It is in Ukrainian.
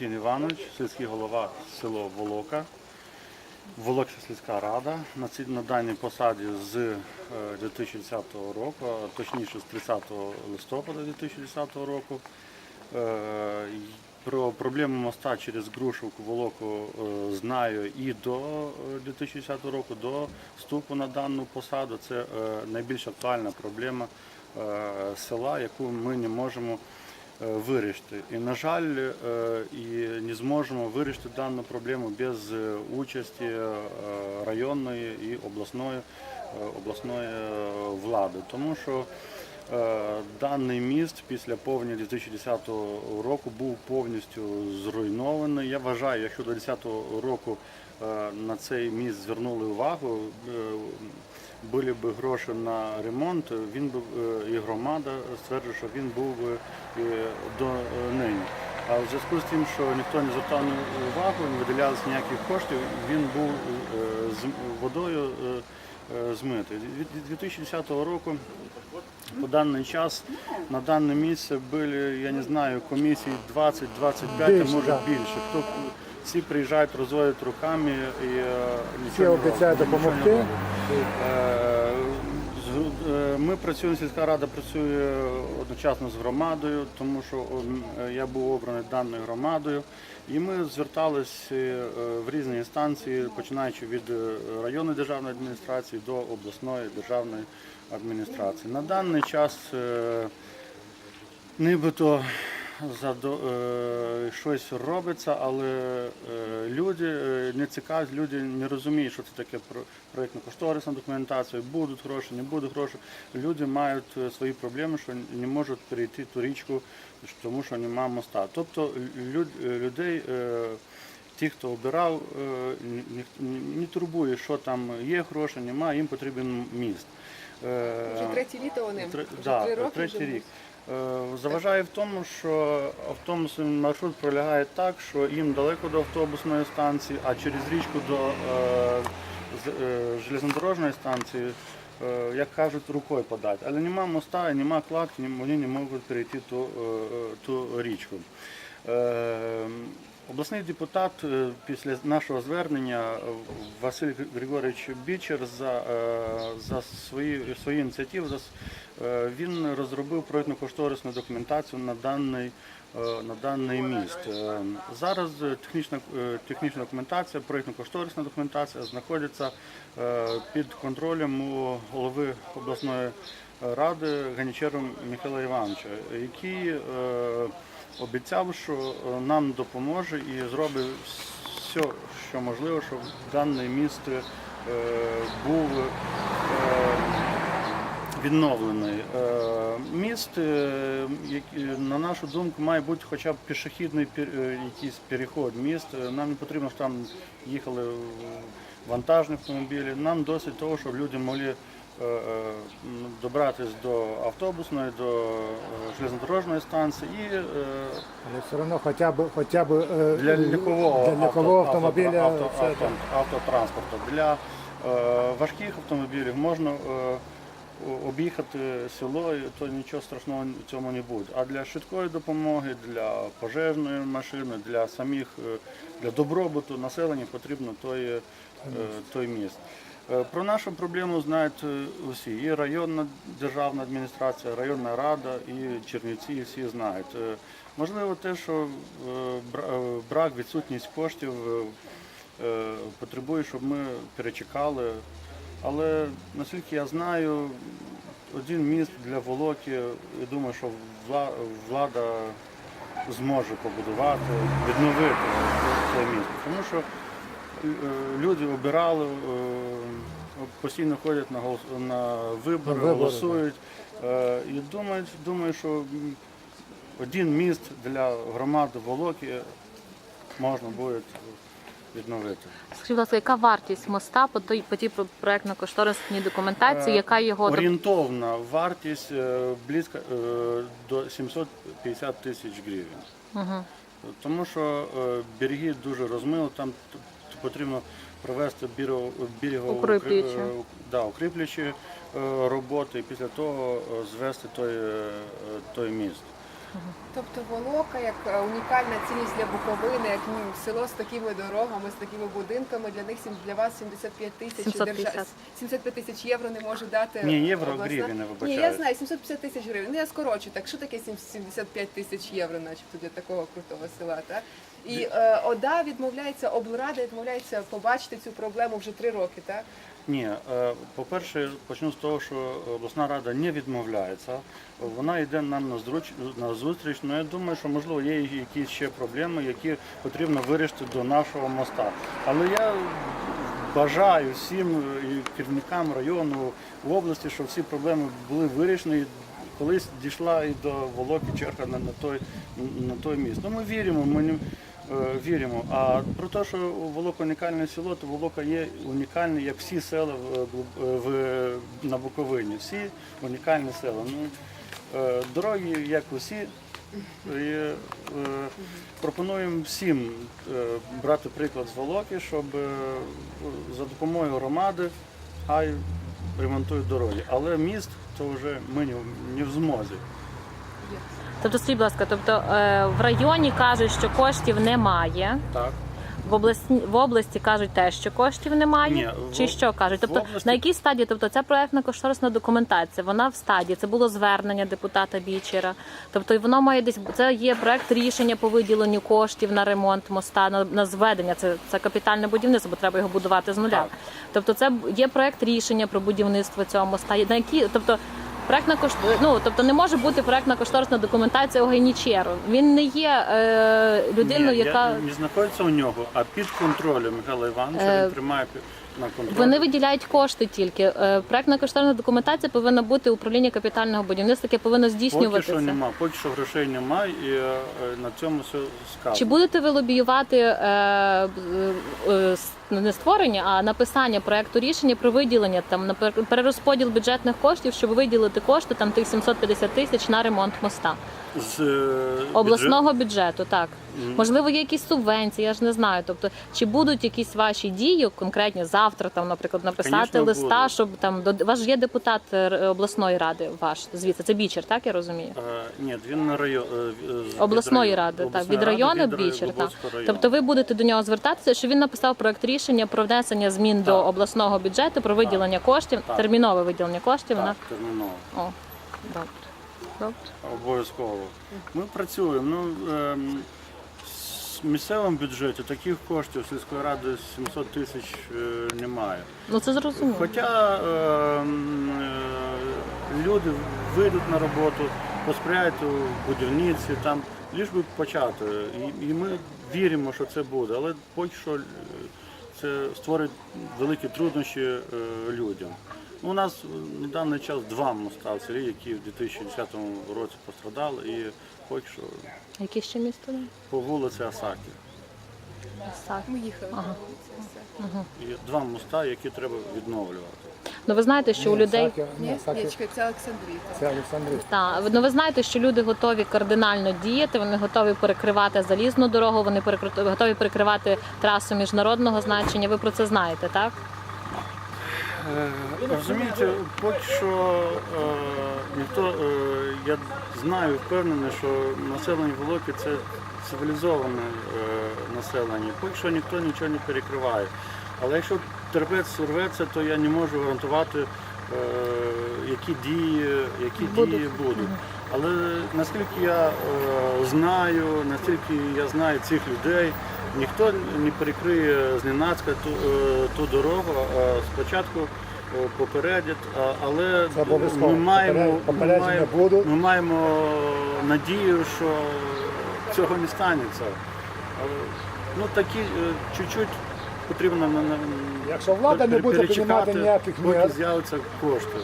Валентин Іванович, сільський голова село Волока. Волокська сільська рада на даній посаді з е, 2010 року, точніше з 30 листопада 2010 року. Е, Про проблему моста через Грушівку Волоку е, знаю і до е, 2010 року, до вступу на дану посаду. Це е, найбільш актуальна проблема е, села, яку ми не можемо е, вирішити. І, на жаль, е, і не зможемо вирішити дану проблему без е, участі е, районної і обласної, е, обласної е, влади. Тому що е, даний міст після повені 2010 року був повністю зруйнований. Я вважаю, якщо до 2010 року е, на цей міст звернули увагу, е, були б гроші на ремонт, він би е, і громада стверджує, що він був би до е, нині. А в зв'язку з тим, що ніхто не звертав увагу, не виділялося ніяких коштів, він був е, з водою е, е, змитий. Від 2010 року по даний час на дане місце були, я не знаю, комісії 20-25, а може більше. Всі приїжджають, розводять руками і е, Всі нічого не обіцяють роблять, нічого не допомогти. роблять. Е, е, Ми працюємо, сільська рада працює одночасно з громадою, тому що м, е, я був обраний даною громадою. І ми зверталися е, в різні інстанції, починаючи від е, районної державної адміністрації до обласної державної адміністрації. На даний час е, нібито задо- е, щось робиться, але е, люди е, не цікаві, люди не розуміють, що це таке про- проєктно-кошторисна документація, будуть гроші, не будуть гроші. Люди мають свої проблеми, що не можуть перейти ту річку, тому що немає моста. Тобто люд- людей. Ті, хто обирав, не турбує, що там є гроші, немає, їм потрібен міст. Вже третє літо вони, Тре- вже да, три роки третій рік. Е, Заважає в тому, що автобусний маршрут пролягає так, що їм далеко до автобусної станції, а через річку до е, е, железнодорожної станції, як кажуть, рукою подати. Але нема моста, нема кладки, вони не можуть перейти ту, ту річку. Обласний депутат е, після нашого звернення е, Василь Григорович Бічер за, е, за свої, свої ініціативи за, він розробив проєктно-кошторисну документацію на даний, на даний міст. Зараз технічна, технічна документація, проєктно-кошторисна документація знаходиться під контролем у голови обласної ради Ганічеру Михайла Івановича, який е, обіцяв, що е, нам допоможе і зробить все, що можливо, щоб даний міст е, був відновлений. Міст, на нашу думку, має бути хоча б пішохідний якийсь переход міст. Нам не потрібно, щоб там їхали вантажні автомобілі. Нам досить того, щоб люди могли е, е, добратися до автобусної, до е, железнодорожної станції і Але все одно хоча б, хоча б е, для легкового, для легкового авто- автомобіля авто- це авто- автотранспорту. Для е, важких автомобілів можна е, о- об'їхати село, і то нічого страшного в цьому не буде. А для швидкої допомоги, для пожежної машини, для самих е, для добробуту населення потрібно той, е, той міст. Е, Про нашу проблему знають е, усі. І районна державна адміністрація, районна рада, і Чернівці, і всі знають. Е, Можливо, те, що бра- брак, відсутність коштів потребує, щоб ми перечекали. Але наскільки я знаю, один міст для Волоки, я думаю, що влада зможе побудувати, відновити це місто. Тому що люди обирали, е, постійно ходять на, голос- на вибори, На вибори, голосують. Е, І думаю, думаю, що один міст для громади Волоки можна буде відновити. Скажіть, будь ласка, яка вартість моста по той по тій проектно-кошторисній документації, яка його Орієнтовна вартість е, близько е, до 750 тисяч гривень. Угу. Тому що е, береги дуже розмило, там потрібно провести берегову е, да, укріплюючі е, роботи і після того е, звести той, той міст. Тобто Волока як е, унікальна цінність для Буковини, як ну, село з такими дорогами, з такими будинками. Для них для вас 75 тисяч 750. 75 тисяч євро не може дати. Ні, євро, обласна- гривні, не Ні, я знаю, 750 тисяч гривень. Ну я скорочу. Так що таке 75 тисяч євро, начебто для такого крутого села? Так? І е, ОДА відмовляється, облрада відмовляється побачити цю проблему вже три роки, так? Ні, е, по-перше, почну з того, що обласна рада не відмовляється. Вона йде нам на зустріч. Ну я думаю, що можливо є якісь ще проблеми, які потрібно вирішити до нашого моста. Але я бажаю всім і керівникам району в області, щоб всі проблеми були вирішені. Колись дійшла і до Волоки черга на, той на той міст. Ну ми віримо, ми віримо. А про те, що Волока унікальне село, то Волока є унікальне, як всі села в, в, в- на Буковині. Всі унікальні села. Ну, е, дороги, як усі. І, е, пропонуємо всім е, брати приклад з Волоки, щоб е, за допомогою громади хай ремонтують дороги. Але міст то вже ми не в змозі. Тобто, скажіть, будь ласка, тобто е, в районі кажуть, що коштів немає. Так. В області в області кажуть те, що коштів немає, Ні, чи в- що кажуть? в Тобто області- на якій стадії? Тобто це проектна кошторисна документація. Вона в стадії. Це було звернення депутата Бічера. Тобто і воно має десь це є проект рішення по виділенню коштів на ремонт моста, на, на зведення. Це, це капітальне будівництво, бо треба його будувати з нуля. Так. Тобто, це є проект рішення про будівництво цього моста. На які тобто. Проектна кошт... ну, тобто не може бути проектна кошторисна документація Огайнічеру. Він не є е, людиною, Ні, яка я, не знаходиться у нього, а під контролем Михайла Івановича Е, він тримає на контролі. Вони виділяють кошти тільки. Е, Проектна кошторисна документація повинна бути управління капітального будівництва, яке повинно Поки що нема, поки що грошей немає і е, е, на цьому все сказано. Чи будете ви лобіювати е, е, не створення, а написання проекту рішення про виділення там на перерозподіл бюджетних коштів, щоб виділити кошти там тих 750 тисяч на ремонт моста з е, обласного бюджету? Так Мгм. можливо, є якісь субвенції, я ж не знаю. Тобто, чи будуть якісь ваші дії конкретні завтра, там, наприклад, написати Конечно, листа, будуть. щоб там до ваш є депутат е, обласної ради, ваш звідси це бічер, так я розумію. Е, ні, він на район Обласної від ради, так від району від бічер. Так. Тобто ви будете до нього звертатися, що він написав проект рішення про внесення змін до обласного бюджету, про виділення коштів, Так. термінове виділення коштів на так, терміново. о добре. Обов'язково. Ми працюємо. Ну, ем, з місцевим бюджеті таких коштів сільської ради 700 тисяч е, немає. Ну це зрозуміло. Хоча ем, е, люди вийдуть на роботу, посприяють у будівниці, там лиш би почати. І, і ми віримо, що це буде, але поки що е, це створить великі труднощі е, людям. Ну, У нас на даний час два моста в селі, які в 2010 році пострадали, і поки що Яке ще місто? по вулиці Асакі. Так. Ми їхали. Ага. Це все. І два моста, які треба відновлювати. Ну ви знаєте, що у людей ні, Ні, чекай, це Олександрійка. Це Олександрівка. Так, ну ви знаєте, що люди готові кардинально діяти, вони готові перекривати залізну дорогу, вони перекри- готові перекривати трасу міжнародного значення. Ви про це знаєте, так? Е, Розумієте, поки що е, ніхто, е, я знаю, впевнений, що населення Волоки це цивілізоване населення. Поки що ніхто нічого не перекриває. Але якщо терпець урветься, то я не можу гарантувати, які дії, які Будуть. дії будуть. Але наскільки я знаю, наскільки я знаю цих людей, ніхто не перекриє зненацька ту, е, ту дорогу. А спочатку попередять, але ми маємо, ми, маємо, ми маємо надію, що цього не станеться. Ну такі е, чуть-чуть потрібно на, на Якщо влада не буде приймати ніяких поки з'являться кошти.